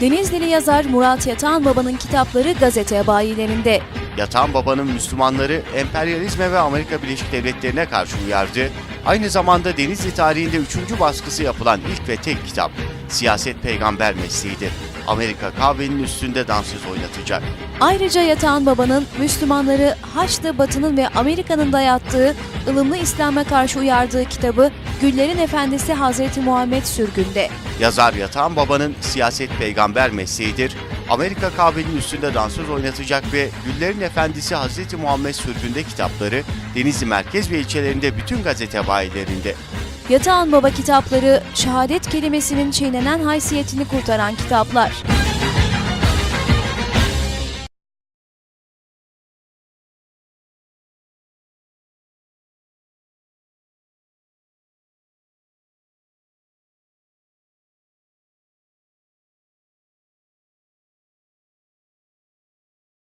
Denizlili yazar Murat Yatağan Baba'nın kitapları gazete bayilerinde. Yatan Baba'nın Müslümanları emperyalizme ve Amerika Birleşik Devletleri'ne karşı uyardı. Aynı zamanda Denizli tarihinde üçüncü baskısı yapılan ilk ve tek kitap Siyaset Peygamber Mesleği'dir. Amerika kahvenin üstünde dansöz oynatacak. Ayrıca Yatağan Baba'nın Müslümanları Haçlı Batı'nın ve Amerika'nın dayattığı ılımlı İslam'a karşı uyardığı kitabı Güllerin Efendisi Hazreti Muhammed Sürgün'de. Yazar Yatan Baba'nın Siyaset Peygamber Mesleği'dir. Amerika kahvenin üstünde dansöz oynatacak ve Güllerin Efendisi Hazreti Muhammed Sürgün'de kitapları Denizli merkez ve ilçelerinde bütün gazete bayilerinde. Yatağan Baba kitapları şehadet kelimesinin çiğnenen haysiyetini kurtaran kitaplar.